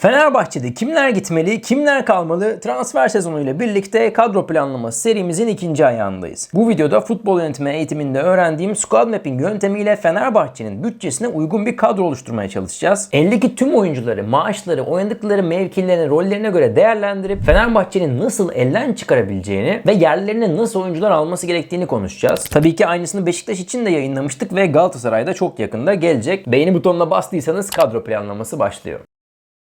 Fenerbahçe'de kimler gitmeli, kimler kalmalı transfer sezonuyla birlikte kadro planlaması serimizin ikinci ayağındayız. Bu videoda futbol yönetimi eğitiminde öğrendiğim squad mapping yöntemiyle Fenerbahçe'nin bütçesine uygun bir kadro oluşturmaya çalışacağız. Eldeki tüm oyuncuları, maaşları, oynadıkları mevkilerini, rollerine göre değerlendirip Fenerbahçe'nin nasıl elden çıkarabileceğini ve yerlerine nasıl oyuncular alması gerektiğini konuşacağız. Tabii ki aynısını Beşiktaş için de yayınlamıştık ve Galatasaray'da çok yakında gelecek. Beğeni butonuna bastıysanız kadro planlaması başlıyor.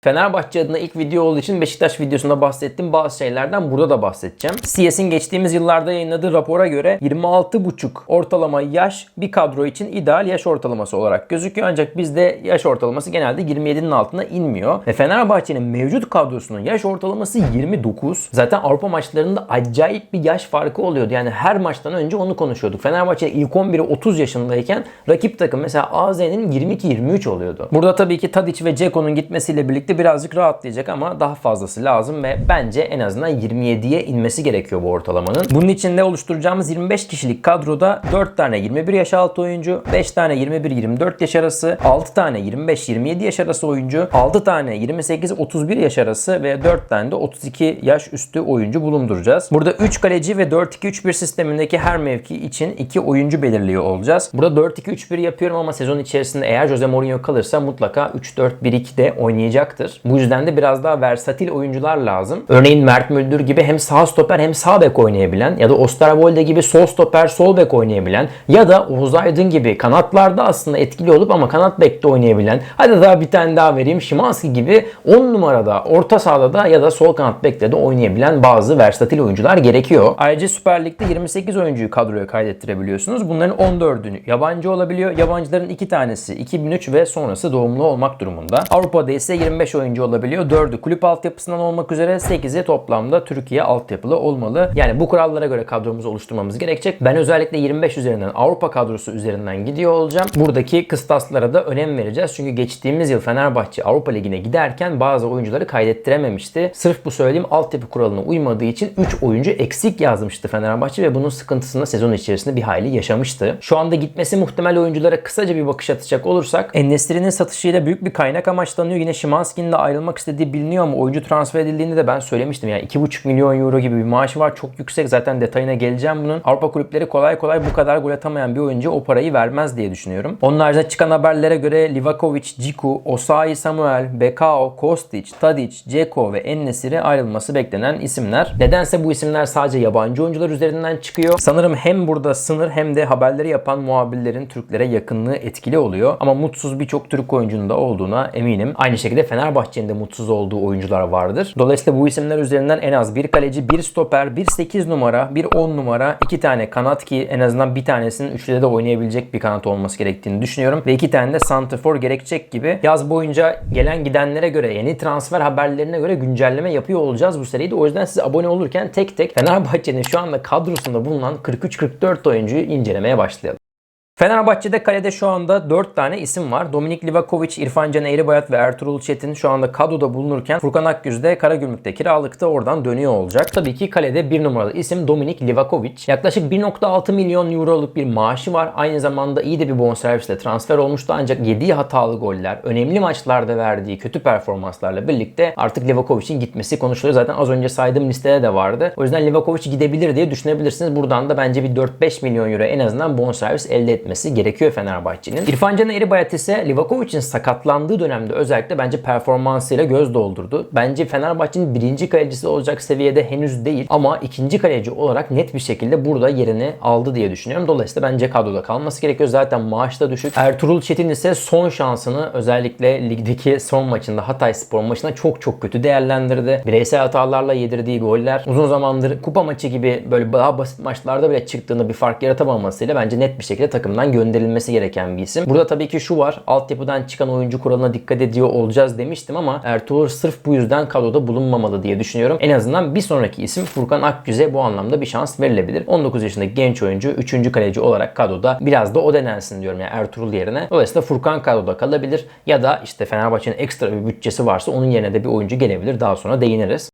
Fenerbahçe adına ilk video olduğu için Beşiktaş videosunda bahsettiğim bazı şeylerden burada da bahsedeceğim. CS'in geçtiğimiz yıllarda yayınladığı rapora göre 26,5 ortalama yaş bir kadro için ideal yaş ortalaması olarak gözüküyor. Ancak bizde yaş ortalaması genelde 27'nin altına inmiyor. Ve Fenerbahçe'nin mevcut kadrosunun yaş ortalaması 29. Zaten Avrupa maçlarında acayip bir yaş farkı oluyordu. Yani her maçtan önce onu konuşuyorduk. Fenerbahçe ilk 11'i 30 yaşındayken rakip takım mesela AZ'nin 22-23 oluyordu. Burada tabii ki Tadic ve Ceko'nun gitmesiyle birlikte birazcık rahatlayacak ama daha fazlası lazım ve bence en azından 27'ye inmesi gerekiyor bu ortalamanın. Bunun için de oluşturacağımız 25 kişilik kadroda 4 tane 21 yaş altı oyuncu, 5 tane 21-24 yaş arası, 6 tane 25-27 yaş arası oyuncu, 6 tane 28-31 yaş arası ve 4 tane de 32 yaş üstü oyuncu bulunduracağız. Burada 3 kaleci ve 4-2-3-1 sistemindeki her mevki için 2 oyuncu belirliyor olacağız. Burada 4-2-3-1 yapıyorum ama sezon içerisinde eğer Jose Mourinho kalırsa mutlaka 3-4-1-2 de oynayacaktır. Bu yüzden de biraz daha versatil oyuncular lazım. Örneğin Mert Müldür gibi hem sağ stoper hem sağ bek oynayabilen ya da Osterwolde gibi sol stoper sol bek oynayabilen ya da Oğuz Aydın gibi kanatlarda aslında etkili olup ama kanat bekte oynayabilen hadi daha bir tane daha vereyim Şimanski gibi 10 numarada orta sahada da ya da sol kanat bekte de oynayabilen bazı versatil oyuncular gerekiyor. Ayrıca Süper Lig'de 28 oyuncuyu kadroya kaydettirebiliyorsunuz. Bunların 14'ünü yabancı olabiliyor. Yabancıların 2 tanesi 2003 ve sonrası doğumlu olmak durumunda. Avrupa'da ise 25 oyuncu olabiliyor. 4'ü kulüp altyapısından olmak üzere 8'i toplamda Türkiye altyapılı olmalı. Yani bu kurallara göre kadromuzu oluşturmamız gerekecek. Ben özellikle 25 üzerinden Avrupa kadrosu üzerinden gidiyor olacağım. Buradaki kıstaslara da önem vereceğiz. Çünkü geçtiğimiz yıl Fenerbahçe Avrupa Ligi'ne giderken bazı oyuncuları kaydettirememişti. Sırf bu söylediğim altyapı kuralına uymadığı için 3 oyuncu eksik yazmıştı Fenerbahçe ve bunun sıkıntısını sezon içerisinde bir hayli yaşamıştı. Şu anda gitmesi muhtemel oyunculara kısaca bir bakış atacak olursak Enesiri'nin satışıyla büyük bir kaynak amaçlanıyor. Yine Şimanski'nin de ayrılmak istediği biliniyor ama oyuncu transfer edildiğinde de ben söylemiştim. Yani 2,5 milyon euro gibi bir maaşı var. Çok yüksek. Zaten detayına geleceğim bunun. Avrupa kulüpleri kolay kolay bu kadar gol atamayan bir oyuncu o parayı vermez diye düşünüyorum. Onun haricinde çıkan haberlere göre Livakovic, Ciku, Osayi Samuel, Bekao, Kostic, Tadic, Ceko ve Ennesiri ayrılması beklenen isimler. Nedense bu isimler sadece yabancı oyuncular üzerinden çıkıyor. Sanırım hem burada sınır hem de haberleri yapan muhabirlerin Türklere yakınlığı etkili oluyor. Ama mutsuz birçok Türk oyuncunun da olduğuna eminim. Aynı şekilde Fenerbahçe'nin de mutsuz olduğu oyuncular vardır. Dolayısıyla bu isimler üzerinden en az bir kaleci, bir stoper, bir 8 numara, bir 10 numara, iki tane kanat ki en azından bir tanesinin üçlüde de oynayabilecek bir kanat olması gerektiğini düşünüyorum. Ve iki tane de santrfor gerekecek gibi yaz boyunca gelen gidenlere göre yeni transfer haberlerine göre güncelleme yapıyor olacağız bu seride. O yüzden siz abone olurken tek tek Fenerbahçe'nin şu anda kadrosunda bulunan 43-44 oyuncuyu incelemeye başlayalım. Fenerbahçe'de kalede şu anda 4 tane isim var. Dominik Livakovic, İrfan Can Eğribayat ve Ertuğrul Çetin şu anda kadroda bulunurken Furkan Akgüz de Karagümrük'te kiralıkta oradan dönüyor olacak. Tabii ki kalede bir numaralı isim Dominik Livakovic. Yaklaşık 1.6 milyon euroluk bir maaşı var. Aynı zamanda iyi de bir bonservisle transfer olmuştu ancak yediği hatalı goller, önemli maçlarda verdiği kötü performanslarla birlikte artık Livakovic'in gitmesi konuşuluyor. Zaten az önce saydığım listede de vardı. O yüzden Livakovic gidebilir diye düşünebilirsiniz. Buradan da bence bir 4-5 milyon euro en azından bonservis elde etmesi gerekiyor Fenerbahçe'nin. İrfan Can Eğribayat ise Livakovic'in sakatlandığı dönemde özellikle bence performansıyla göz doldurdu. Bence Fenerbahçe'nin birinci kalecisi olacak seviyede henüz değil ama ikinci kaleci olarak net bir şekilde burada yerini aldı diye düşünüyorum. Dolayısıyla bence kadroda kalması gerekiyor. Zaten maaş da düşük. Ertuğrul Çetin ise son şansını özellikle ligdeki son maçında Hatay Spor maçında çok çok kötü değerlendirdi. Bireysel hatalarla yedirdiği goller uzun zamandır kupa maçı gibi böyle daha basit maçlarda bile çıktığında bir fark yaratamamasıyla bence net bir şekilde takımdan gönderilmesi gereken bir isim. Burada tabii ki şu var. Altyapıdan çıkan oyuncu kuralına dikkat ediyor olacağız demiştim ama Ertuğrul sırf bu yüzden kadroda bulunmamalı diye düşünüyorum. En azından bir sonraki isim Furkan Akgüz'e bu anlamda bir şans verilebilir. 19 yaşındaki genç oyuncu 3. kaleci olarak kadroda biraz da o denensin diyorum yani Ertuğrul yerine. Dolayısıyla Furkan kadroda kalabilir ya da işte Fenerbahçe'nin ekstra bir bütçesi varsa onun yerine de bir oyuncu gelebilir. Daha sonra değiniriz.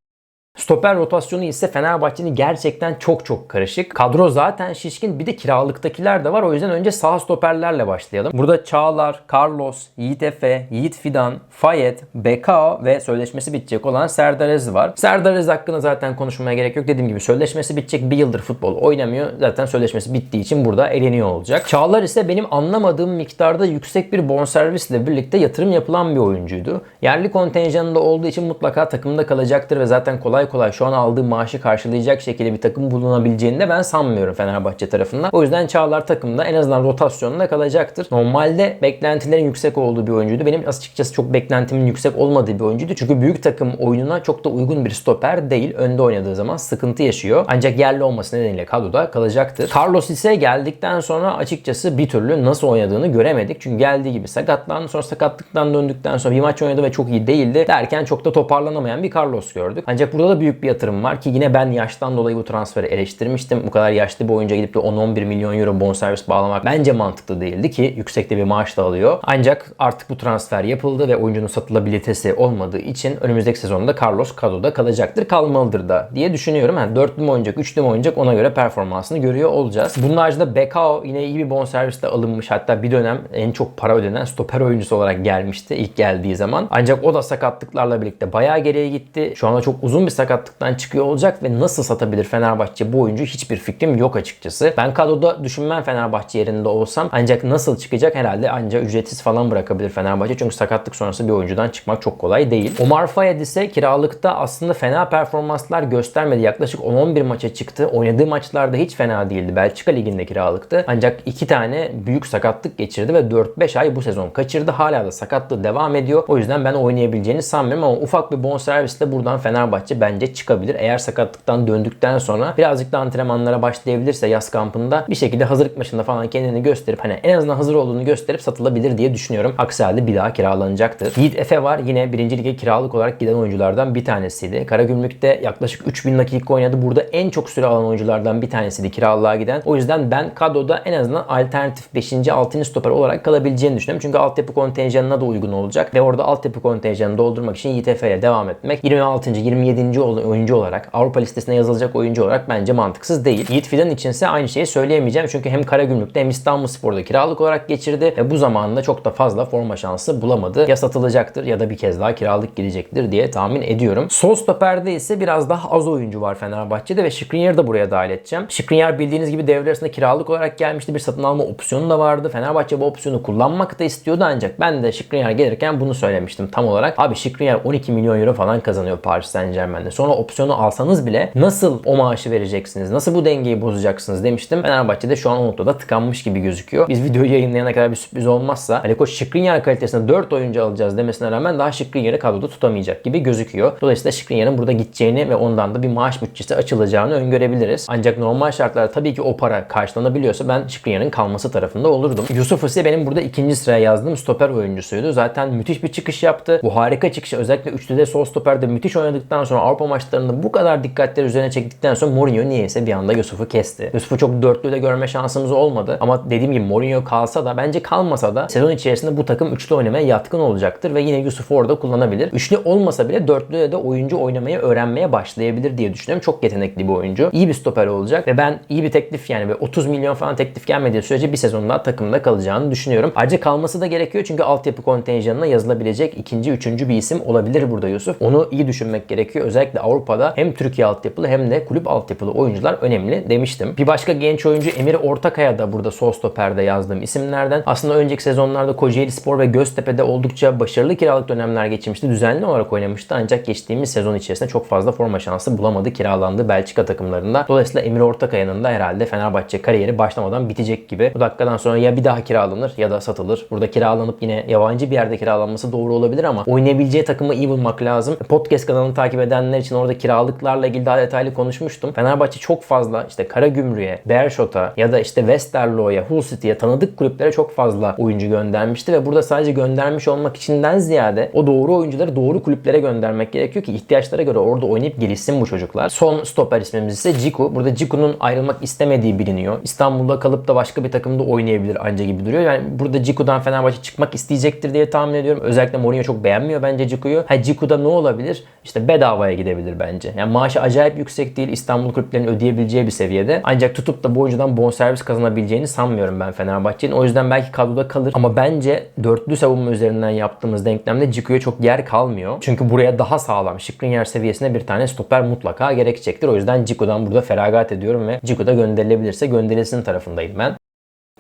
Stoper rotasyonu ise Fenerbahçe'nin gerçekten çok çok karışık. Kadro zaten şişkin bir de kiralıktakiler de var. O yüzden önce sağ stoperlerle başlayalım. Burada Çağlar, Carlos, Yiğit Efe, Yiğit Fidan, Fayet, Bekao ve sözleşmesi bitecek olan Serdar Aziz var. Serdar Aziz hakkında zaten konuşmaya gerek yok. Dediğim gibi sözleşmesi bitecek bir yıldır futbol oynamıyor. Zaten sözleşmesi bittiği için burada eleniyor olacak. Çağlar ise benim anlamadığım miktarda yüksek bir bonservisle birlikte yatırım yapılan bir oyuncuydu. Yerli kontenjanında olduğu için mutlaka takımda kalacaktır ve zaten kolay kolay şu an aldığı maaşı karşılayacak şekilde bir takım bulunabileceğini de ben sanmıyorum Fenerbahçe tarafından. O yüzden Çağlar takımda en azından rotasyonunda kalacaktır. Normalde beklentilerin yüksek olduğu bir oyuncuydu. Benim açıkçası çok beklentimin yüksek olmadığı bir oyuncuydu. Çünkü büyük takım oyununa çok da uygun bir stoper değil. Önde oynadığı zaman sıkıntı yaşıyor. Ancak yerli olması nedeniyle kadroda kalacaktır. Carlos ise geldikten sonra açıkçası bir türlü nasıl oynadığını göremedik. Çünkü geldiği gibi sakatlandı. Sonra sakatlıktan döndükten sonra bir maç oynadı ve çok iyi değildi. Derken çok da toparlanamayan bir Carlos gördük. Ancak burada da büyük bir yatırım var ki yine ben yaştan dolayı bu transferi eleştirmiştim. Bu kadar yaşlı bir oyuncuya gidip de 10-11 milyon euro bonservis bağlamak bence mantıklı değildi ki yüksekte bir maaş da alıyor. Ancak artık bu transfer yapıldı ve oyuncunun satılabilitesi olmadığı için önümüzdeki sezonda Carlos kadroda kalacaktır, kalmalıdır da diye düşünüyorum. Yani dörtlü mü oynayacak, üçlü mü oynayacak ona göre performansını görüyor olacağız. Bunun haricinde Bekao yine iyi bir bonservisle alınmış. Hatta bir dönem en çok para ödenen stoper oyuncusu olarak gelmişti ilk geldiği zaman. Ancak o da sakatlıklarla birlikte bayağı geriye gitti. Şu anda çok uzun bir sakatlıktan çıkıyor olacak ve nasıl satabilir Fenerbahçe bu oyuncu hiçbir fikrim yok açıkçası. Ben kadroda düşünmem Fenerbahçe yerinde olsam. Ancak nasıl çıkacak herhalde ancak ücretsiz falan bırakabilir Fenerbahçe. Çünkü sakatlık sonrası bir oyuncudan çıkmak çok kolay değil. Omar Fayed ise kiralıkta aslında fena performanslar göstermedi. Yaklaşık 10-11 maça çıktı. Oynadığı maçlarda hiç fena değildi. Belçika Ligi'nde kiralıktı. Ancak iki tane büyük sakatlık geçirdi ve 4-5 ay bu sezon kaçırdı. Hala da sakatlığı devam ediyor. O yüzden ben oynayabileceğini sanmıyorum ama ufak bir bonservisle buradan Fenerbahçe bence çıkabilir. Eğer sakatlıktan döndükten sonra birazcık da antrenmanlara başlayabilirse yaz kampında bir şekilde hazırlık maçında falan kendini gösterip hani en azından hazır olduğunu gösterip satılabilir diye düşünüyorum. Aksi halde bir daha kiralanacaktır. Yiğit Efe var. Yine birinci lige kiralık olarak giden oyunculardan bir tanesiydi. Karagümrük'te yaklaşık 3000 dakika oynadı. Burada en çok süre alan oyunculardan bir tanesiydi kiralığa giden. O yüzden ben kadroda en azından alternatif 5. 6. stoper olarak kalabileceğini düşünüyorum. Çünkü altyapı kontenjanına da uygun olacak ve orada altyapı kontenjanını doldurmak için Yiğit Efe'ye devam etmek 26. 27. oyuncu olarak Avrupa listesine yazılacak oyuncu olarak bence mantıksız değil. Yiğit Fidan içinse aynı şeyi söyleyemeyeceğim. Çünkü hem Karagümrük'te hem İstanbul Spor'da kiralık olarak geçirdi ve bu zamanında çok da fazla forma şansı bulamadı. Ya satılacaktır ya da bir kez daha kiralık gidecektir diye tahmin ediyorum. Sol stoperde ise biraz daha az oyuncu var Fenerbahçe'de ve Skriniar'ı da buraya dahil edeceğim. Skriniar bildiğiniz gibi devre arasında kiralık olarak gelmişti. Bir satın alma opsiyonu da vardı. Fenerbahçe bu opsiyonu kullanmak da istiyordu ancak ben de Skriniar gelirken bunu söylemiştim tam olarak. Abi Skriniar 12 milyon euro falan kazanıyor Paris Saint Germain'de. Sonra opsiyonu alsanız bile nasıl o maaşı vereceksiniz? Nasıl bu dengeyi bozacaksınız demiştim. Fenerbahçe'de şu an o noktada tıkanmış gibi gözüküyor. Biz videoyu yayınlayana kadar bir sürpriz olmazsa Ali Koç Skriniar kalitesinde 4 oyuncu alacağız demesine rağmen daha Skriniar'ı kadroda tutamayacak gibi gözüküyor. Dolayısıyla Skriniar'ın burada gideceğini ve ondan da bir maaş bütçesi açılacağını öngörebiliriz. Ancak normal şartlarda tabii ki o para karşılanabiliyorsa ben Skriniar'ın kalması tarafında olurdum. Yusuf ise benim burada ikinci sıraya yazdığım stoper oyuncusuydu. Zaten müthiş bir çıkış yaptı. Bu harika çıkışı özellikle üçlüde sol stoperde müthiş oynadıktan sonra Avrupa maçlarında bu kadar dikkatleri üzerine çektikten sonra Mourinho niyeyse bir anda Yusuf'u kesti. Yusuf'u çok dörtlüde görme şansımız olmadı. Ama dediğim gibi Mourinho kalsa da bence kalmasa da sezon içerisinde bu takım üçlü oynamaya yatkın olacaktır ve yine Yusuf'u orada kullanabilir. Üçlü olmasa bile dörtlüde de oyuncu oynamayı öğrenmeye başlayabilir diye düşünüyorum. Çok yetenekli bir oyuncu. İyi bir stoper olacak ve ben iyi bir teklif yani ve 30 milyon falan teklif gelmediği sürece bir sezon daha takımda kalacağını düşünüyorum. Ayrıca kalması da gerekiyor çünkü altyapı kontenjanına yazılabilecek ikinci, üçüncü bir isim olabilir burada Yusuf. Onu iyi düşünmek gerekiyor. Özellikle Avrupa'da hem Türkiye altyapılı hem de kulüp altyapılı oyuncular önemli demiştim. Bir başka genç oyuncu Emir Ortakaya da burada sol stoperde yazdığım isimlerden. Aslında önceki sezonlarda Kocaeli Spor ve Göztepe'de oldukça başarılı kiralık dönemler geçirmişti. Düzenli olarak oynamıştı ancak geçtiğimiz sezon içerisinde çok fazla forma şansı bulamadı. Kiralandı Belçika takımlarında. Dolayısıyla Emir Ortakaya'nın da herhalde Fenerbahçe kariyeri başlamadan bitecek gibi. Bu dakikadan sonra ya bir daha kiralanır ya da satılır. Burada kiralanıp yine yabancı bir yerde kiralanması doğru olabilir ama oynayabileceği takımı iyi bulmak lazım. Podcast kanalını takip edenler için orada kiralıklarla ilgili daha detaylı konuşmuştum. Fenerbahçe çok fazla işte Karagümrük'e, Beerschot'a ya da işte Westerlo'ya, Hull City'ye tanıdık kulüplere çok fazla oyuncu göndermişti ve burada sadece göndermiş olmak içinden ziyade o doğru oyuncuları doğru kulüplere göndermek gerekiyor ki ihtiyaçlara göre orada oynayıp gelişsin bu çocuklar. Son stoper ismimiz ise Ciku. Burada Ciku'nun ayrılmak istemediği biliniyor. İstanbul'da kalıp da başka bir takımda oynayabilir anca gibi duruyor. Yani burada Ciku'dan Fenerbahçe çıkmak isteyecektir diye tahmin ediyorum. Özellikle Mourinho çok beğenmiyor bence Ciku'yu. Ha Ciku'da ne olabilir? İşte bedavaya gidebilir bence. Yani maaşı acayip yüksek değil. İstanbul kulüplerinin ödeyebileceği bir seviyede. Ancak tutup da bu oyuncudan bonservis kazanabileceğini sanmıyorum ben Fenerbahçe'nin. O yüzden belki kadroda kalır. Ama bence dörtlü savunma üzerinden yaptığımız denklemde Ciku'ya çok yer kalmıyor. Çünkü buraya daha sağlam, Skriniar seviyesinde bir tane stoper mutlaka gerekecektir. O yüzden Ciku'dan burada feragat ediyorum ve Ciku da gönderilebilirse gönderilsin tarafındayım ben.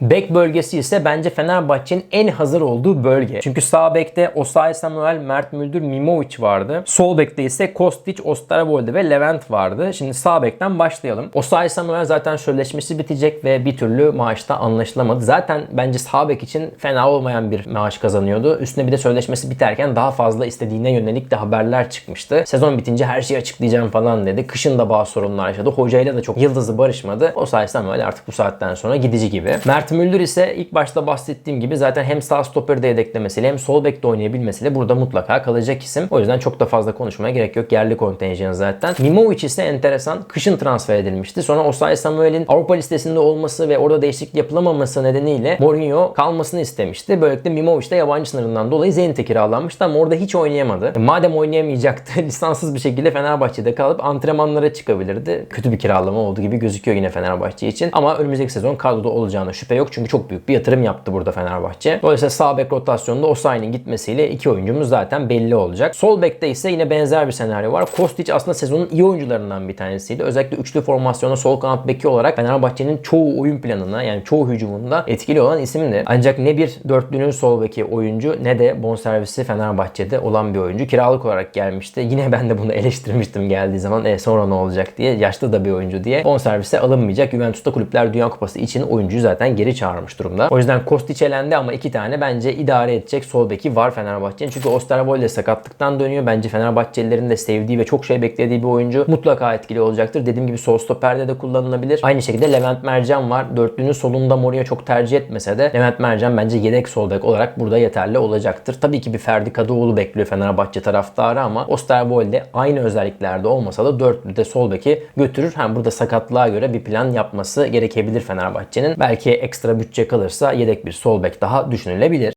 Bek bölgesi ise bence Fenerbahçe'nin en hazır olduğu bölge. Çünkü sağ bekte Osayi Samuel, Mert Müldür, Mimovic vardı. Sol bekte ise Kostic, Osterwolde ve Levent vardı. Şimdi sağ bekten başlayalım. Osayi Samuel zaten sözleşmesi bitecek ve bir türlü maaşta anlaşılamadı. Zaten bence sağ bek için fena olmayan bir maaş kazanıyordu. Üstüne bir de sözleşmesi biterken daha fazla istediğine yönelik de haberler çıkmıştı. Sezon bitince her şeyi açıklayacağım falan dedi. Kışın da bazı sorunlar yaşadı. Hocayla da çok yıldızı barışmadı. Osayi Samuel artık bu saatten sonra gidici gibi. Mert Müldür ise ilk başta bahsettiğim gibi zaten hem sağ stoperi de yedeklemesiyle hem sol bekte oynayabilmesiyle burada mutlaka kalacak isim. O yüzden çok da fazla konuşmaya gerek yok. Yerli kontenjan zaten. Mimovic ise enteresan. Kışın transfer edilmişti. Sonra Osayi Samuel'in Avrupa listesinde olması ve orada değişiklik yapılamaması nedeniyle Mourinho kalmasını istemişti. Böylelikle Mimovic de yabancı sınırından dolayı Zenit'e kiralanmıştı ama orada hiç oynayamadı. Madem oynayamayacaktı lisanssız bir şekilde Fenerbahçe'de kalıp antrenmanlara çıkabilirdi. Kötü bir kiralama olduğu gibi gözüküyor yine Fenerbahçe için. Ama önümüzdeki sezon kadroda olacağına şüphe yok. Çünkü çok büyük bir yatırım yaptı burada Fenerbahçe. Dolayısıyla sağ bek rotasyonunda Osayi'nin gitmesiyle iki oyuncumuz zaten belli olacak. Sol bekte ise yine benzer bir senaryo var. Kostic aslında sezonun iyi oyuncularından bir tanesiydi. Özellikle üçlü formasyonda sol kanat beki olarak Fenerbahçe'nin çoğu oyun planına yani çoğu hücumunda etkili olan isimdi. Ancak ne bir dörtlünün sol beki oyuncu ne de bonservisi Fenerbahçe'de olan bir oyuncu. Kiralık olarak gelmişti. Yine ben de bunu eleştirmiştim geldiği zaman e, sonra ne olacak diye. Yaşlı da bir oyuncu diye. Bonservise alınmayacak. Juventus'ta Kulüpler Dünya Kupası için oyuncuyu zaten geri çağırmış durumda. O yüzden Kostic elendi ama iki tane bence idare edecek sol beki var Fenerbahçe'nin. Çünkü Osterwolde sakatlıktan dönüyor. Bence Fenerbahçelilerin de sevdiği ve çok şey beklediği bir oyuncu. Mutlaka etkili olacaktır. Dediğim gibi sol stoperde de kullanılabilir. Aynı şekilde Levent Mercan var. Dörtlünün solunda Mourinho çok tercih etmese de Levent Mercan bence yedek sol bek olarak burada yeterli olacaktır. Tabii ki bir Ferdi Kadıoğlu bekliyor Fenerbahçe taraftarı ama Osterwolde aynı özelliklerde olmasa da dörtlüde sol beki götürür. Hem burada sakatlığa göre bir plan yapması gerekebilir Fenerbahçe'nin. Belki ekstra bütçe kalırsa yedek bir sol bek daha düşünülebilir.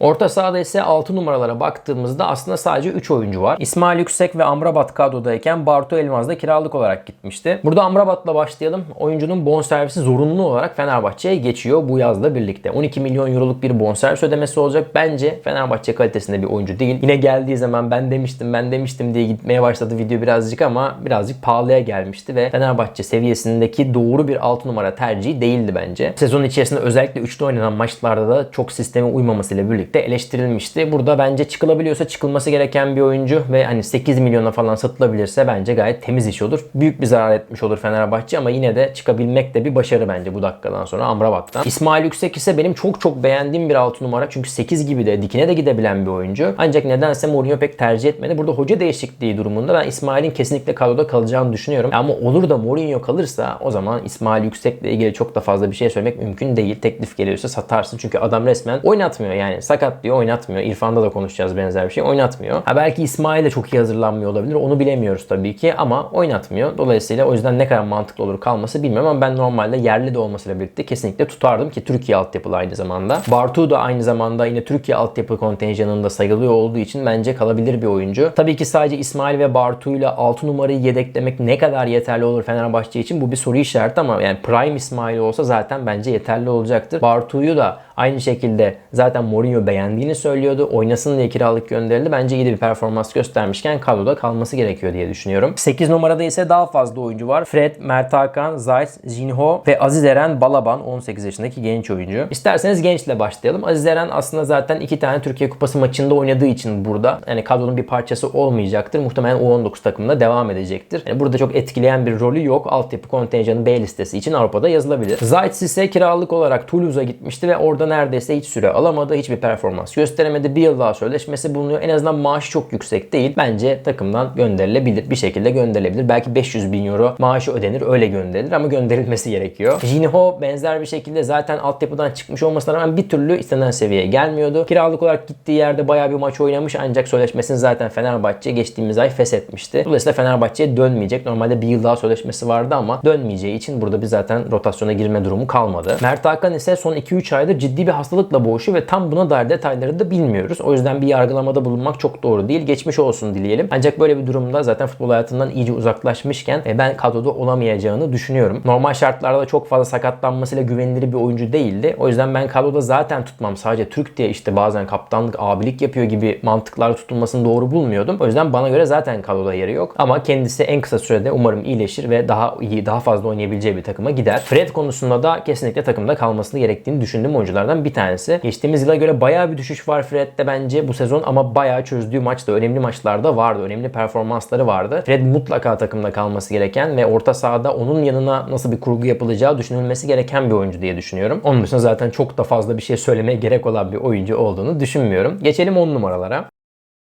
Orta sahada ise 6 numaralara baktığımızda aslında sadece 3 oyuncu var. İsmail Yüksek ve Amrabat kadrodayken Bartu Elmaz da kiralık olarak gitmişti. Burada Amrabat'la başlayalım. Oyuncunun bonservisi zorunlu olarak Fenerbahçe'ye geçiyor bu yazla birlikte. 12 milyon euroluk bir bonservis ödemesi olacak. Bence Fenerbahçe kalitesinde bir oyuncu değil. Yine geldiği zaman ben demiştim ben demiştim diye gitmeye başladı video birazcık ama birazcık pahalıya gelmişti ve Fenerbahçe seviyesindeki doğru bir 6 numara tercihi değildi bence. Sezon içerisinde özellikle üçlü oynanan maçlarda da çok sisteme uymamasıyla birlikte birlikte eleştirilmişti. Burada bence çıkılabiliyorsa çıkılması gereken bir oyuncu ve hani 8 milyona falan satılabilirse bence gayet temiz iş olur. Büyük bir zarar etmiş olur Fenerbahçe ama yine de çıkabilmek de bir başarı bence bu dakikadan sonra Amrabat'tan. İsmail Yüksek ise benim çok çok beğendiğim bir 6 numara çünkü 8 gibi de dikine de gidebilen bir oyuncu. Ancak nedense Mourinho pek tercih etmedi. Burada hoca değişikliği durumunda ben İsmail'in kesinlikle kadroda kalacağını düşünüyorum. Ama olur da Mourinho kalırsa o zaman İsmail Yüksek'le ilgili çok da fazla bir şey söylemek mümkün değil. Teklif geliyorsa satarsın çünkü adam resmen oynatmıyor yani sakat diyor oynatmıyor. İrfan'da da konuşacağız benzer bir şey. Oynatmıyor. Ha belki İsmail de çok iyi hazırlanmıyor olabilir. Onu bilemiyoruz tabii ki ama oynatmıyor. Dolayısıyla o yüzden ne kadar mantıklı olur kalması bilmiyorum ama ben normalde yerli de olmasıyla birlikte kesinlikle tutardım ki Türkiye altyapılı aynı zamanda. Bartu da aynı zamanda yine Türkiye altyapı kontenjanında sayılıyor olduğu için bence kalabilir bir oyuncu. Tabii ki sadece İsmail ve Bartu ile 6 numarayı yedeklemek ne kadar yeterli olur Fenerbahçe için bu bir soru işareti ama yani Prime İsmail olsa zaten bence yeterli olacaktır. Bartu'yu da aynı şekilde zaten Mourinho beğendiğini söylüyordu. Oynasın diye kiralık gönderildi. Bence iyi de bir performans göstermişken kadroda kalması gerekiyor diye düşünüyorum. 8 numarada ise daha fazla oyuncu var. Fred, Mert Hakan, Zayt, Jinho ve Aziz Eren Balaban 18 yaşındaki genç oyuncu. İsterseniz gençle başlayalım. Aziz Eren aslında zaten iki tane Türkiye Kupası maçında oynadığı için burada. Yani kadronun bir parçası olmayacaktır. Muhtemelen U19 takımında devam edecektir. Yani burada çok etkileyen bir rolü yok. Altyapı kontenjanı B listesi için Avrupa'da yazılabilir. Zayt ise kiralık olarak Toulouse'a gitmişti ve orada neredeyse hiç süre alamadı. Hiçbir performans gösteremedi. Bir yıl daha sözleşmesi bulunuyor. En azından maaşı çok yüksek değil. Bence takımdan gönderilebilir. Bir şekilde gönderilebilir. Belki 500 bin euro maaşı ödenir. Öyle gönderilir ama gönderilmesi gerekiyor. Jinho benzer bir şekilde zaten altyapıdan çıkmış olmasına rağmen bir türlü istenen seviyeye gelmiyordu. Kiralık olarak gittiği yerde bayağı bir maç oynamış ancak sözleşmesini zaten Fenerbahçe geçtiğimiz ay feshetmişti. Dolayısıyla Fenerbahçe'ye dönmeyecek. Normalde bir yıl daha sözleşmesi vardı ama dönmeyeceği için burada bir zaten rotasyona girme durumu kalmadı. Mert Hakan ise son 2-3 aydır ciddi bir hastalıkla boğuşuyor ve tam buna dair Diğer detayları da bilmiyoruz. O yüzden bir yargılamada bulunmak çok doğru değil. Geçmiş olsun dileyelim. Ancak böyle bir durumda zaten futbol hayatından iyice uzaklaşmışken e, ben kadroda olamayacağını düşünüyorum. Normal şartlarda çok fazla sakatlanmasıyla güvenilir bir oyuncu değildi. O yüzden ben kadroda zaten tutmam. Sadece Türk diye işte bazen kaptanlık, abilik yapıyor gibi mantıklarla tutulmasını doğru bulmuyordum. O yüzden bana göre zaten kadroda yeri yok. Ama kendisi en kısa sürede umarım iyileşir ve daha iyi, daha fazla oynayabileceği bir takıma gider. Fred konusunda da kesinlikle takımda kalmasını gerektiğini düşündüğüm oyunculardan bir tanesi. Geçtiğimiz yıla göre bayağı bir düşüş var Fred'de bence bu sezon ama bayağı çözdüğü maçta, önemli maçlarda vardı. Önemli performansları vardı. Fred mutlaka takımda kalması gereken ve orta sahada onun yanına nasıl bir kurgu yapılacağı düşünülmesi gereken bir oyuncu diye düşünüyorum. Onun dışında zaten çok da fazla bir şey söylemeye gerek olan bir oyuncu olduğunu düşünmüyorum. Geçelim 10 numaralara.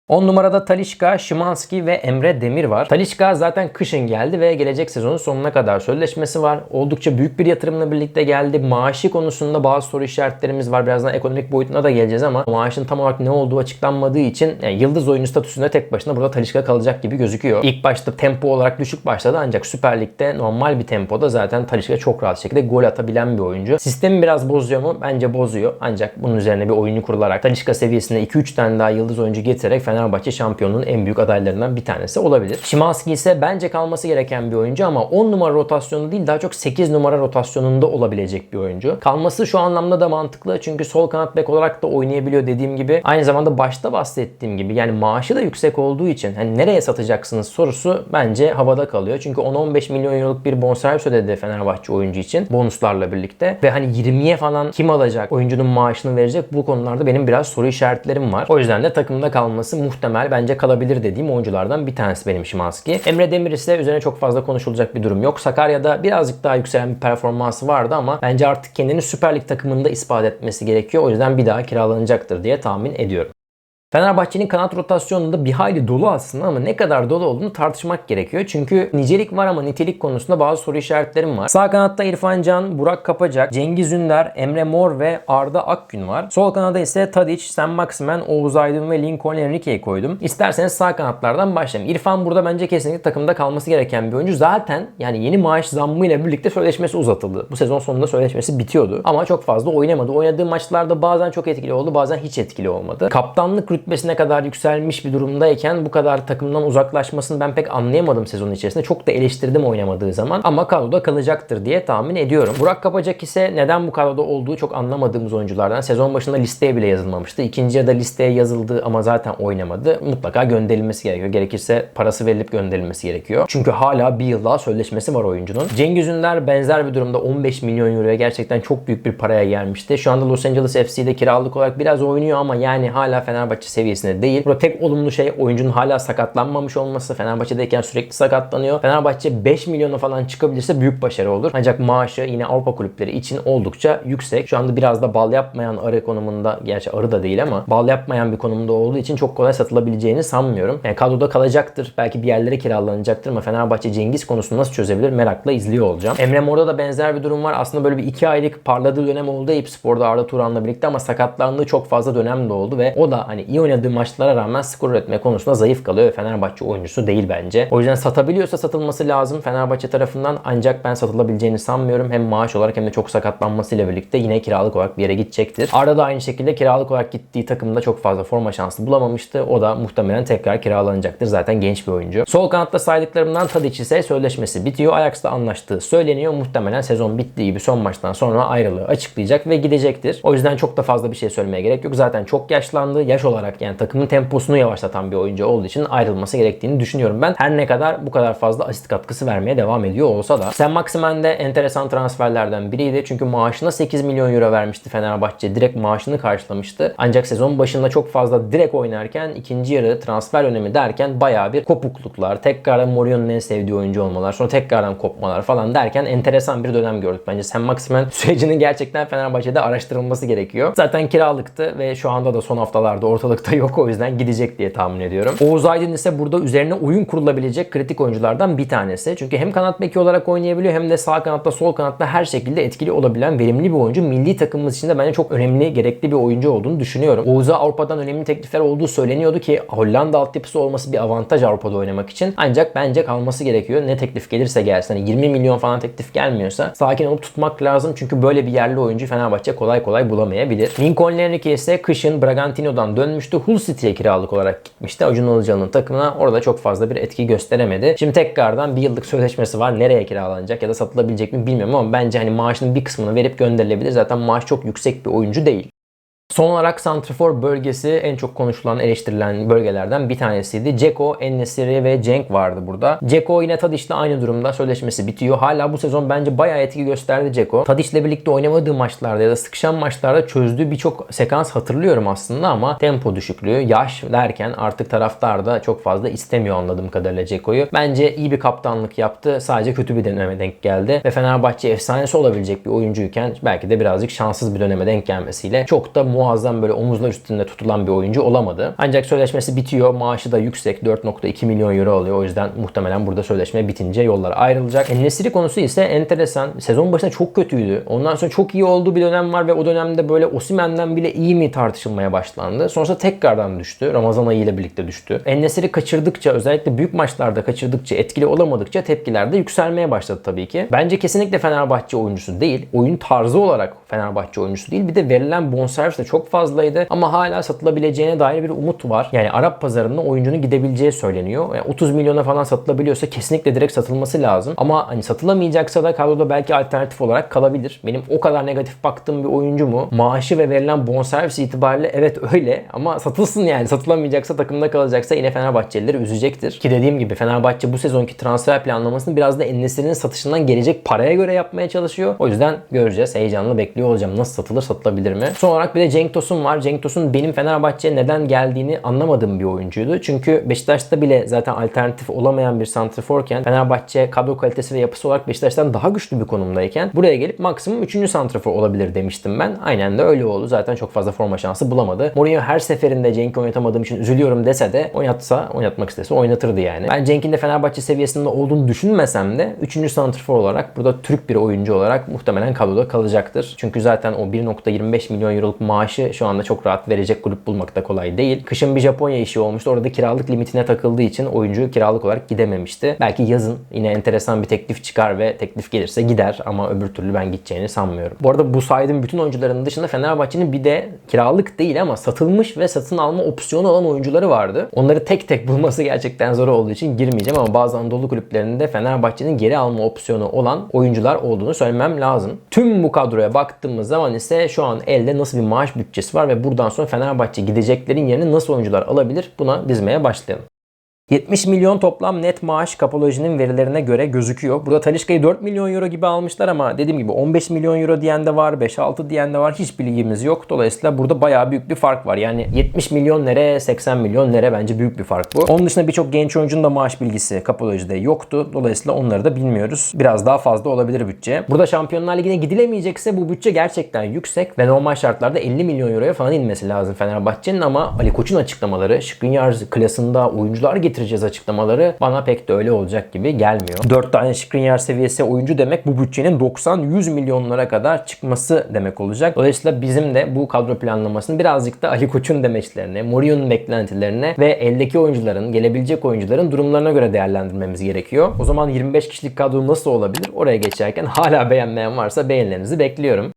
10 numarada Talişka, Şimanski ve Emre Demir var. Talişka zaten kışın geldi ve gelecek sezonun sonuna kadar sözleşmesi var. Oldukça büyük bir yatırımla birlikte geldi. Maaşı konusunda bazı soru işaretlerimiz var. Birazdan ekonomik boyutuna da geleceğiz ama maaşın tam olarak ne olduğu açıklanmadığı için yani yıldız oyuncu statüsünde tek başına burada Talişka kalacak gibi gözüküyor. İlk başta tempo olarak düşük başladı ancak Süper Lig'de normal bir tempoda zaten Talişka çok rahat şekilde gol atabilen bir oyuncu. Sistemi biraz bozuyor mu? Bence bozuyor. Ancak bunun üzerine bir oyunu kurularak Talişka seviyesinde 2-3 tane daha yıldız oyuncu getirerek Fenerbahçe şampiyonluğun en büyük adaylarından bir tanesi olabilir. Şimanski ise bence kalması gereken bir oyuncu ama 10 numara rotasyonu değil daha çok 8 numara rotasyonunda olabilecek bir oyuncu. Kalması şu anlamda da mantıklı çünkü sol kanat bek olarak da oynayabiliyor dediğim gibi. Aynı zamanda başta bahsettiğim gibi yani maaşı da yüksek olduğu için hani nereye satacaksınız sorusu bence havada kalıyor. Çünkü 10-15 milyon euroluk bir bonservis ödedi Fenerbahçe oyuncu için bonuslarla birlikte ve hani 20'ye falan kim alacak oyuncunun maaşını verecek bu konularda benim biraz soru işaretlerim var. O yüzden de takımda kalması muhtemel bence kalabilir dediğim oyunculardan bir tanesi benim Şimanski. Emre Demir ise üzerine çok fazla konuşulacak bir durum yok. Sakarya'da birazcık daha yükselen bir performansı vardı ama bence artık kendini Süper Lig takımında ispat etmesi gerekiyor. O yüzden bir daha kiralanacaktır diye tahmin ediyorum. Fenerbahçe'nin kanat rotasyonunda bir hayli dolu aslında ama ne kadar dolu olduğunu tartışmak gerekiyor. Çünkü nicelik var ama nitelik konusunda bazı soru işaretlerim var. Sağ kanatta İrfan Can, Burak Kapacak, Cengiz Ünder, Emre Mor ve Arda Akgün var. Sol kanada ise Tadic, Sen Maximen, Oğuz Aydın ve Lincoln Enrique'yi koydum. İsterseniz sağ kanatlardan başlayalım. İrfan burada bence kesinlikle takımda kalması gereken bir oyuncu. Zaten yani yeni maaş zammıyla birlikte sözleşmesi uzatıldı. Bu sezon sonunda sözleşmesi bitiyordu. Ama çok fazla oynamadı. Oynadığı maçlarda bazen çok etkili oldu, bazen hiç etkili olmadı. Kaptanlık rütbesine kadar yükselmiş bir durumdayken bu kadar takımdan uzaklaşmasını ben pek anlayamadım sezon içerisinde. Çok da eleştirdim oynamadığı zaman ama kadroda kalacaktır diye tahmin ediyorum. Burak Kapacak ise neden bu kadroda olduğu çok anlamadığımız oyunculardan. Sezon başında listeye bile yazılmamıştı. İkinci yarıda listeye yazıldı ama zaten oynamadı. Mutlaka gönderilmesi gerekiyor. Gerekirse parası verilip gönderilmesi gerekiyor. Çünkü hala bir yıl daha sözleşmesi var oyuncunun. Cengiz Ünder benzer bir durumda 15 milyon euroya gerçekten çok büyük bir paraya gelmişti. Şu anda Los Angeles FC'de kiralık olarak biraz oynuyor ama yani hala Fenerbahçe seviyesinde değil. Burada tek olumlu şey oyuncunun hala sakatlanmamış olması. Fenerbahçe'deyken sürekli sakatlanıyor. Fenerbahçe 5 milyona falan çıkabilirse büyük başarı olur. Ancak maaşı yine Avrupa kulüpleri için oldukça yüksek. Şu anda biraz da bal yapmayan arı konumunda, gerçi arı da değil ama bal yapmayan bir konumda olduğu için çok kolay satılabileceğini sanmıyorum. Yani kadroda kalacaktır. Belki bir yerlere kiralanacaktır ama Fenerbahçe Cengiz konusunu nasıl çözebilir merakla izliyor olacağım. Emre Mor'da da benzer bir durum var. Aslında böyle bir iki aylık parladığı dönem oldu Eyüp Spor'da Arda Turan'la birlikte ama sakatlandığı çok fazla dönem de oldu ve o da hani iyi oynadığı maçlara rağmen skor üretme konusunda zayıf kalıyor. Fenerbahçe oyuncusu değil bence. O yüzden satabiliyorsa satılması lazım Fenerbahçe tarafından ancak ben satılabileceğini sanmıyorum. Hem maaş olarak hem de çok sakatlanmasıyla birlikte yine kiralık olarak bir yere gidecektir. Arda da aynı şekilde kiralık olarak gittiği takımda çok fazla forma şansı bulamamıştı. O da muhtemelen tekrar kiralanacaktır. Zaten genç bir oyuncu. Sol kanatta saydıklarımdan Tadic ise sözleşmesi bitiyor. Ajax'la anlaştığı söyleniyor. Muhtemelen sezon bittiği gibi son maçtan sonra ayrılığı açıklayacak ve gidecektir. O yüzden çok da fazla bir şey söylemeye gerek yok. Zaten çok yaşlandı. Yaş olarak yani takımın temposunu yavaşlatan bir oyuncu olduğu için ayrılması gerektiğini düşünüyorum ben. Her ne kadar bu kadar fazla asist katkısı vermeye devam ediyor olsa da. Sen Maximen de enteresan transferlerden biriydi. Çünkü maaşına 8 milyon euro vermişti Fenerbahçe. Direkt maaşını karşılamıştı. Ancak sezon başında çok fazla direkt oynarken ikinci yarı transfer dönemi derken baya bir kopukluklar, tekrardan Mourinho'nun en sevdiği oyuncu olmalar, sonra tekrardan kopmalar falan derken enteresan bir dönem gördük. Bence Sen Maximen sürecinin gerçekten Fenerbahçe'de araştırılması gerekiyor. Zaten kiralıktı ve şu anda da son haftalarda ortada ortalıkta yok o yüzden gidecek diye tahmin ediyorum. Oğuz Aydın ise burada üzerine oyun kurulabilecek kritik oyunculardan bir tanesi. Çünkü hem kanat beki olarak oynayabiliyor hem de sağ kanatta sol kanatta her şekilde etkili olabilen verimli bir oyuncu. Milli takımımız için de bence çok önemli, gerekli bir oyuncu olduğunu düşünüyorum. Oğuz'a Avrupa'dan önemli teklifler olduğu söyleniyordu ki Hollanda altyapısı olması bir avantaj Avrupa'da oynamak için. Ancak bence kalması gerekiyor. Ne teklif gelirse gelsin. Hani 20 milyon falan teklif gelmiyorsa sakin olup tutmak lazım. Çünkü böyle bir yerli oyuncu Fenerbahçe kolay kolay bulamayabilir. Lincoln Lenrique ise kışın Bragantino'dan dönmüştü. Hull City'ye kiralık olarak gitmişti. Acun Ilıcalı'nın takımına orada çok fazla bir etki gösteremedi. Şimdi tekrardan bir yıllık sözleşmesi var. Nereye kiralanacak ya da satılabilecek mi bilmiyorum ama bence hani maaşının bir kısmını verip gönderilebilir. Zaten maaş çok yüksek bir oyuncu değil. Son olarak Santrifor bölgesi en çok konuşulan, eleştirilen bölgelerden bir tanesiydi. Ceko, Ennesiri ve Cenk vardı burada. Ceko yine Tadiş'le aynı durumda. Sözleşmesi bitiyor. Hala bu sezon bence bayağı etki gösterdi Ceko. Tadiş'le birlikte oynamadığı maçlarda ya da sıkışan maçlarda çözdüğü birçok sekans hatırlıyorum aslında ama tempo düşüklüğü, yaş derken artık taraftar da çok fazla istemiyor anladığım kadarıyla Ceko'yu. Bence iyi bir kaptanlık yaptı. Sadece kötü bir döneme denk geldi. Ve Fenerbahçe efsanesi olabilecek bir oyuncuyken belki de birazcık şanssız bir döneme denk gelmesiyle çok da muazzam böyle omuzlar üstünde tutulan bir oyuncu olamadı. Ancak sözleşmesi bitiyor. Maaşı da yüksek. 4.2 milyon euro alıyor. O yüzden muhtemelen burada sözleşme bitince yollar ayrılacak. Enesiri konusu ise enteresan. Sezon başında çok kötüydü. Ondan sonra çok iyi olduğu bir dönem var ve o dönemde böyle Osimen'den bile iyi mi tartışılmaya başlandı. Sonrasında tekrardan düştü. Ramazan ayı ile birlikte düştü. Enesiri kaçırdıkça özellikle büyük maçlarda kaçırdıkça etkili olamadıkça tepkiler de yükselmeye başladı tabii ki. Bence kesinlikle Fenerbahçe oyuncusu değil. Oyun tarzı olarak Fenerbahçe oyuncusu değil. Bir de verilen bonservis de çok fazlaydı ama hala satılabileceğine dair bir umut var. Yani Arap pazarında oyuncunun gidebileceği söyleniyor. Yani 30 milyona falan satılabiliyorsa kesinlikle direkt satılması lazım. Ama hani satılamayacaksa da kadroda belki alternatif olarak kalabilir. Benim o kadar negatif baktığım bir oyuncu mu? Maaşı ve verilen bonservis itibariyle evet öyle ama satılsın yani. Satılamayacaksa takımda kalacaksa yine Fenerbahçelileri üzecektir. Ki dediğim gibi Fenerbahçe bu sezonki transfer planlamasını biraz da Enes'inin satışından gelecek paraya göre yapmaya çalışıyor. O yüzden göreceğiz. Heyecanla bekliyor olacağım. Nasıl satılır satılabilir mi? Son olarak bir de Cenk Tosun var. Cenk Tosun benim Fenerbahçe'ye neden geldiğini anlamadığım bir oyuncuydu. Çünkü Beşiktaş'ta bile zaten alternatif olamayan bir santraforken Fenerbahçe kadro kalitesi ve yapısı olarak Beşiktaş'tan daha güçlü bir konumdayken buraya gelip maksimum 3. santrafor olabilir demiştim ben. Aynen de öyle oldu. Zaten çok fazla forma şansı bulamadı. Mourinho her seferinde Cenk'i oynatamadığım için üzülüyorum dese de oynatsa, oynatmak istese oynatırdı yani. Ben Cenk'in de Fenerbahçe seviyesinde olduğunu düşünmesem de 3. santrafor olarak burada Türk bir oyuncu olarak muhtemelen kadroda kalacaktır. Çünkü zaten o 1.25 milyon euroluk maaşı şu anda çok rahat verecek grup bulmak da kolay değil. Kışın bir Japonya işi olmuştu. Orada kiralık limitine takıldığı için oyuncu kiralık olarak gidememişti. Belki yazın yine enteresan bir teklif çıkar ve teklif gelirse gider ama öbür türlü ben gideceğini sanmıyorum. Bu arada bu saydığım bütün oyuncuların dışında Fenerbahçe'nin bir de kiralık değil ama satılmış ve satın alma opsiyonu olan oyuncuları vardı. Onları tek tek bulması gerçekten zor olduğu için girmeyeceğim ama bazı Anadolu kulüplerinde Fenerbahçe'nin geri alma opsiyonu olan oyuncular olduğunu söylemem lazım. Tüm bu kadroya baktığımız zaman ise şu an elde nasıl bir maaş bütçesi var ve buradan sonra Fenerbahçe gideceklerin yerine nasıl oyuncular alabilir buna dizmeye başlayalım. 70 milyon toplam net maaş kapolojinin verilerine göre gözüküyor. Burada Talişka'yı 4 milyon euro gibi almışlar ama dediğim gibi 15 milyon euro diyen de var, 5-6 diyen de var. Hiç bilgimiz yok. Dolayısıyla burada bayağı büyük bir fark var. Yani 70 milyon nere, 80 milyon nere bence büyük bir fark bu. Onun dışında birçok genç oyuncunun da maaş bilgisi kapolojide yoktu. Dolayısıyla onları da bilmiyoruz. Biraz daha fazla olabilir bütçe. Burada Şampiyonlar Ligi'ne gidilemeyecekse bu bütçe gerçekten yüksek ve normal şartlarda 50 milyon euroya falan inmesi lazım Fenerbahçe'nin ama Ali Koç'un açıklamaları, Skriniar klasında oyuncular getirdi getireceğiz açıklamaları bana pek de öyle olacak gibi gelmiyor. 4 tane Skriniar seviyesi oyuncu demek bu bütçenin 90-100 milyonlara kadar çıkması demek olacak. Dolayısıyla bizim de bu kadro planlamasını birazcık da Ali Koç'un demeçlerine, Mourinho'nun beklentilerine ve eldeki oyuncuların, gelebilecek oyuncuların durumlarına göre değerlendirmemiz gerekiyor. O zaman 25 kişilik kadro nasıl olabilir? Oraya geçerken hala beğenmeyen varsa beğenilerinizi bekliyorum.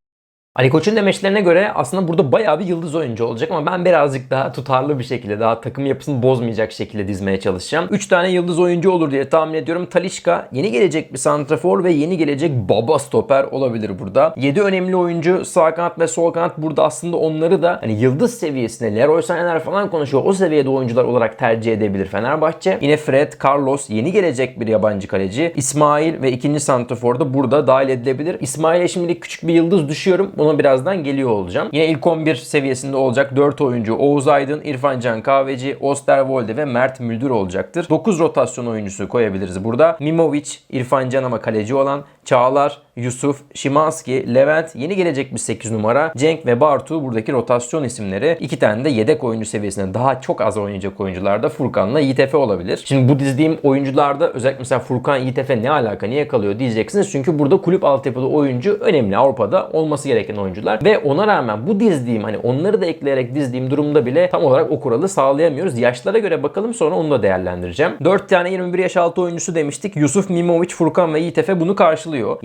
Ali Koç'un demeçlerine göre aslında burada bayağı bir yıldız oyuncu olacak ama ben birazcık daha tutarlı bir şekilde daha takım yapısını bozmayacak şekilde dizmeye çalışacağım. 3 tane yıldız oyuncu olur diye tahmin ediyorum. Talişka yeni gelecek bir santrafor ve yeni gelecek baba stoper olabilir burada. 7 önemli oyuncu sağ kanat ve sol kanat burada aslında onları da hani yıldız seviyesinde Leroy Sané'ler falan konuşuyor. O seviyede oyuncular olarak tercih edebilir Fenerbahçe. Yine Fred, Carlos yeni gelecek bir yabancı kaleci. İsmail ve ikinci santrafor da burada dahil edilebilir. İsmail'e şimdilik küçük bir yıldız düşüyorum. Bunu ona birazdan geliyor olacağım. Yine ilk 11 seviyesinde olacak 4 oyuncu Oğuz Aydın, İrfan Can Kahveci, Osterwolde ve Mert Müldür olacaktır. 9 rotasyon oyuncusu koyabiliriz burada. Mimovic, İrfan Can ama kaleci olan, Çağlar, Yusuf, Şimanski, Levent, yeni gelecek bir 8 numara, Cenk ve Bartu buradaki rotasyon isimleri. İki tane de yedek oyuncu seviyesinde daha çok az oynayacak oyuncularda Furkan'la Yiğit olabilir. Şimdi bu dizdiğim oyuncularda özellikle mesela Furkan Yiğit ne alaka niye kalıyor diyeceksiniz. Çünkü burada kulüp altyapılı oyuncu önemli. Avrupa'da olması gereken oyuncular ve ona rağmen bu dizdiğim hani onları da ekleyerek dizdiğim durumda bile tam olarak o kuralı sağlayamıyoruz. Yaşlara göre bakalım sonra onu da değerlendireceğim. 4 tane 21 yaş altı oyuncusu demiştik. Yusuf Mimovic, Furkan ve Yiğit bunu karşılıyor.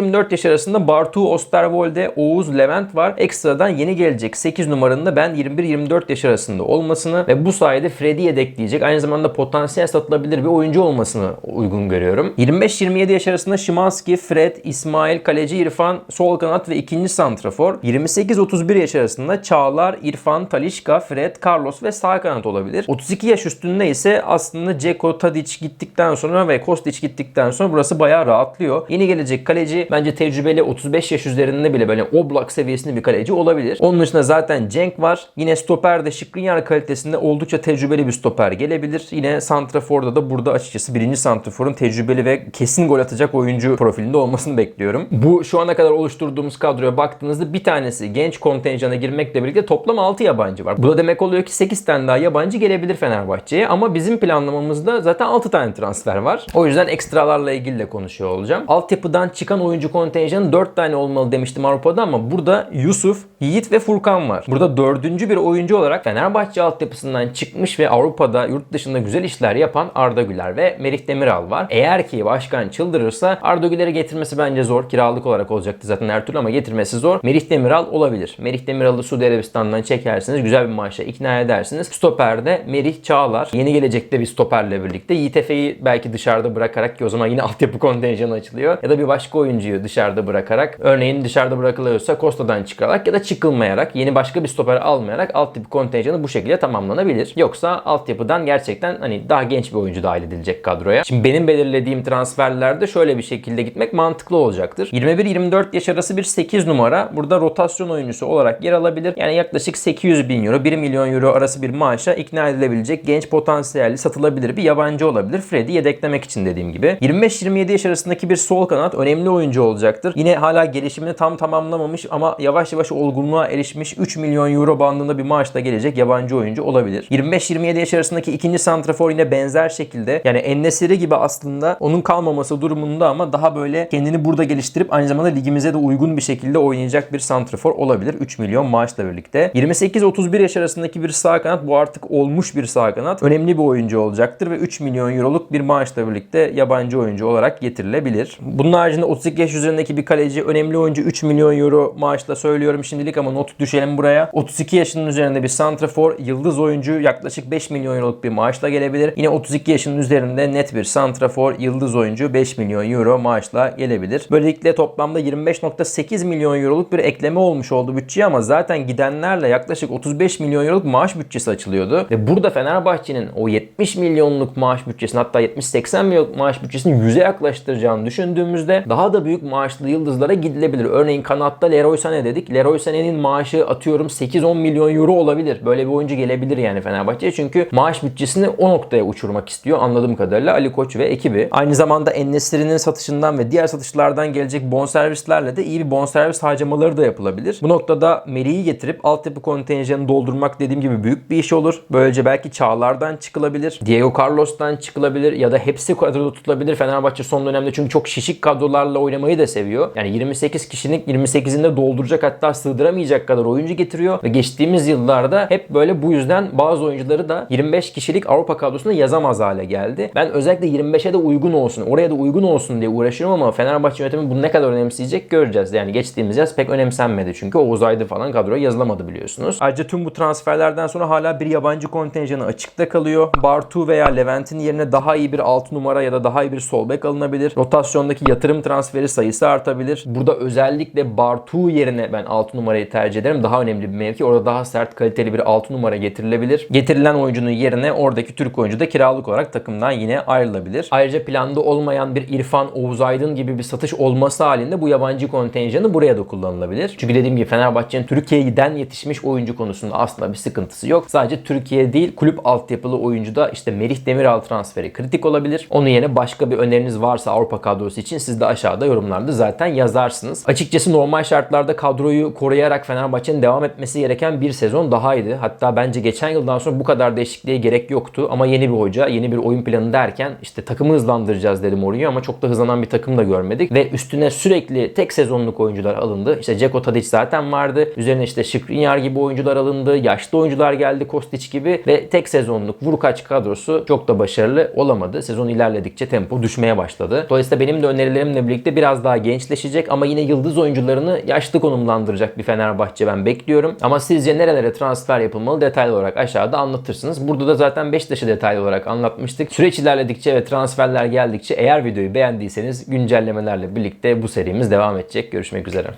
21-24 yaş arasında Bartu, Osterwolde, Oğuz, Levent var. Ekstradan yeni gelecek 8 numaranın da ben 21-24 yaş arasında olmasını ve bu sayede Freddy yedekleyecek aynı zamanda potansiyel satılabilir bir oyuncu olmasını uygun görüyorum. 25-27 yaş arasında Şimanski, Fred, İsmail, Kaleci İrfan, sol kanat ve ikinci santrafor. 28-31 yaş arasında Çağlar, İrfan, Talişka, Fred, Carlos ve sağ kanat olabilir. 32 yaş üstünde ise aslında Ceko, Tadic gittikten sonra ve Kostic gittikten sonra burası bayağı rahatlıyor. Yeni gelecek kaleci bence tecrübeli 35 yaş üzerinde bile böyle Oblak seviyesinde bir kaleci olabilir. Onun dışında zaten Cenk var. Yine stoper de Skriniar kalitesinde oldukça tecrübeli bir stoper gelebilir. Yine Santrafor'da da burada açıkçası birinci Santrafor'un tecrübeli ve kesin gol atacak oyuncu profilinde olmasını bekliyorum. Bu şu ana kadar oluşturduğumuz kadroya baktığınızda bir tanesi genç kontenjana girmekle birlikte toplam 6 yabancı var. Bu da demek oluyor ki 8 tane daha yabancı gelebilir Fenerbahçe'ye ama bizim planlamamızda zaten 6 tane transfer var. O yüzden ekstralarla ilgili de konuşuyor olacağım. Altyapıdan çıkan oyuncu kontenjanı 4 tane olmalı demiştim Avrupa'da ama burada Yusuf, Yiğit ve Furkan var. Burada dördüncü bir oyuncu olarak Fenerbahçe altyapısından çıkmış ve Avrupa'da yurt dışında güzel işler yapan Arda Güler ve Merih Demiral var. Eğer ki başkan çıldırırsa Arda Güler'i getirmesi bence zor. Kiralık olarak olacaktı zaten her türlü ama getirmesi zor. Merih Demiral olabilir. Merih Demiral'ı Suudi Arabistan'dan çekersiniz. Güzel bir maaşa ikna edersiniz. Stoperde Merih Çağlar. Yeni gelecekte bir stoperle birlikte. Yiğit belki dışarıda bırakarak ki o zaman yine altyapı kontenjanı açılıyor. Ya da bir başka oyuncuyu dışarıda bırakarak örneğin dışarıda bırakılıyorsa Costa'dan çıkarak ya da çıkılmayarak yeni başka bir stoper almayarak altyapı kontenjanı bu şekilde tamamlanabilir. Yoksa altyapıdan gerçekten hani daha genç bir oyuncu dahil edilecek kadroya. Şimdi benim belirlediğim transferlerde şöyle bir şekilde gitmek mantıklı olacaktır. 21-24 yaş arası bir 8 numara burada rotasyon oyuncusu olarak yer alabilir. Yani yaklaşık 800 bin euro, 1 milyon euro arası bir maaşa ikna edilebilecek genç potansiyelli satılabilir bir yabancı olabilir. Freddy yedeklemek için dediğim gibi. 25-27 yaş arasındaki bir sol kanat önemli oyuncu olacaktır. Yine hala gelişimini tam tamamlamamış ama yavaş yavaş olgunluğa erişmiş 3 milyon euro bandında bir maaşla gelecek yabancı oyuncu olabilir. 25-27 yaş arasındaki ikinci santrafor yine benzer şekilde yani Ennesiri gibi aslında onun kalmaması durumunda ama daha böyle kendini burada geliştirip aynı zamanda ligimize de uygun bir şekilde oynayacak bir santrafor olabilir. 3 milyon maaşla birlikte. 28-31 yaş arasındaki bir sağ kanat bu artık olmuş bir sağ kanat. Önemli bir oyuncu olacaktır ve 3 milyon euroluk bir maaşla birlikte yabancı oyuncu olarak getirilebilir. Bunun haricinde 32 yaş üzerindeki bir kaleci önemli oyuncu 3 milyon euro maaşla söylüyorum şimdilik ama not düşelim buraya. 32 yaşının üzerinde bir santrafor yıldız oyuncu yaklaşık 5 milyon euroluk bir maaşla gelebilir. Yine 32 yaşının üzerinde net bir santrafor yıldız oyuncu 5 milyon euro maaşla gelebilir. Böylelikle toplamda 25.8 milyon euroluk bir ekleme olmuş oldu bütçeye ama zaten gidenlerle yaklaşık 35 milyon euroluk maaş bütçesi açılıyordu. Ve burada Fenerbahçe'nin o 70 milyonluk maaş bütçesini hatta 70-80 milyonluk maaş bütçesini 100'e yaklaştıracağını düşündüğümüzde daha da büyük maaşlı yıldızlara gidilebilir. Örneğin kanatta Leroy Sané dedik. Leroy Sané'nin maaşı atıyorum 8-10 milyon euro olabilir. Böyle bir oyuncu gelebilir yani Fenerbahçe'ye. Çünkü maaş bütçesini o noktaya uçurmak istiyor anladığım kadarıyla Ali Koç ve ekibi. Aynı zamanda Ennesiri'nin satışından ve diğer satışlardan gelecek bonservislerle de iyi bir bonservis harcamaları da yapılabilir. Bu noktada Meri'yi getirip altyapı kontenjanını doldurmak dediğim gibi büyük bir iş olur. Böylece belki Çağlar'dan çıkılabilir. Diego Carlos'tan çıkılabilir ya da hepsi kadroda tutulabilir. Fenerbahçe son dönemde çünkü çok şişik kadrolarla oynamayı da seviyor. Yani 28 kişinin 28'inde dolduracak hatta sığdıramayacak kadar oyuncu getiriyor ve geçtiğimiz yıllarda hep böyle bu yüzden bazı oyuncuları da 25 kişilik Avrupa kadrosuna yazamaz hale geldi. Ben özellikle 25'e de uygun olsun, oraya da uygun olsun diye uğraşıyorum ama Fenerbahçe yönetimi bunu ne kadar önemseyecek göreceğiz. Yani geçtiğimiz yaz pek önemsenmedi çünkü Oğuz Aydın falan kadroya yazılamadı biliyorsunuz. Ayrıca tüm bu transferlerden sonra hala bir yabancı kontenjanı açıkta kalıyor. Bartu veya Levent'in yerine daha iyi bir 6 numara ya da daha iyi bir sol bek alınabilir. Rotasyondaki yatırım transferi sayısı artabilir. Burada özellikle Bartu yerine ben 6 numarayı tercih ederim. Daha önemli bir mevki. Orada daha sert kaliteli bir 6 numara getirilebilir. Getirilen oyuncunun yerine oradaki Türk oyuncu da kiralık olarak takımdan yine ayrılabilir. Ayrıca planda olmayan bir İrfan Oğuz Aydın gibi bir satış olması halinde bu yabancı kontenjanı buraya da kullanılabilir. Çünkü dediğim gibi Fenerbahçe'nin Türkiye'den yetişmiş oyuncu konusunda aslında bir sıkıntısı yok. Sadece Türkiye değil kulüp altyapılı oyuncuda işte Merih Demiral transferi kritik olabilir. Onun yerine başka bir öneriniz varsa Avrupa kadrosu için siz de aşağıda yorum yorumlarda zaten yazarsınız. Açıkçası normal şartlarda kadroyu koruyarak Fenerbahçe'nin devam etmesi gereken bir sezon dahaydı. Hatta bence geçen yıldan sonra bu kadar değişikliğe gerek yoktu. Ama yeni bir hoca, yeni bir oyun planı derken işte takımı hızlandıracağız dedi Mourinho ama çok da hızlanan bir takım da görmedik. Ve üstüne sürekli tek sezonluk oyuncular alındı. İşte Ceko Tadic zaten vardı. Üzerine işte Skriniar gibi oyuncular alındı. Yaşlı oyuncular geldi Kostić gibi ve tek sezonluk vurkaç kadrosu çok da başarılı olamadı. Sezon ilerledikçe tempo düşmeye başladı. Dolayısıyla benim de önerilerimle birlikte biraz daha gençleşecek ama yine yıldız oyuncularını yaşlı konumlandıracak bir Fenerbahçe ben bekliyorum. Ama sizce nerelere transfer yapılmalı detaylı olarak aşağıda anlatırsınız. Burada da zaten Beşiktaş'ı detaylı olarak anlatmıştık. Süreç ilerledikçe ve transferler geldikçe eğer videoyu beğendiyseniz güncellemelerle birlikte bu serimiz devam edecek. Görüşmek üzere.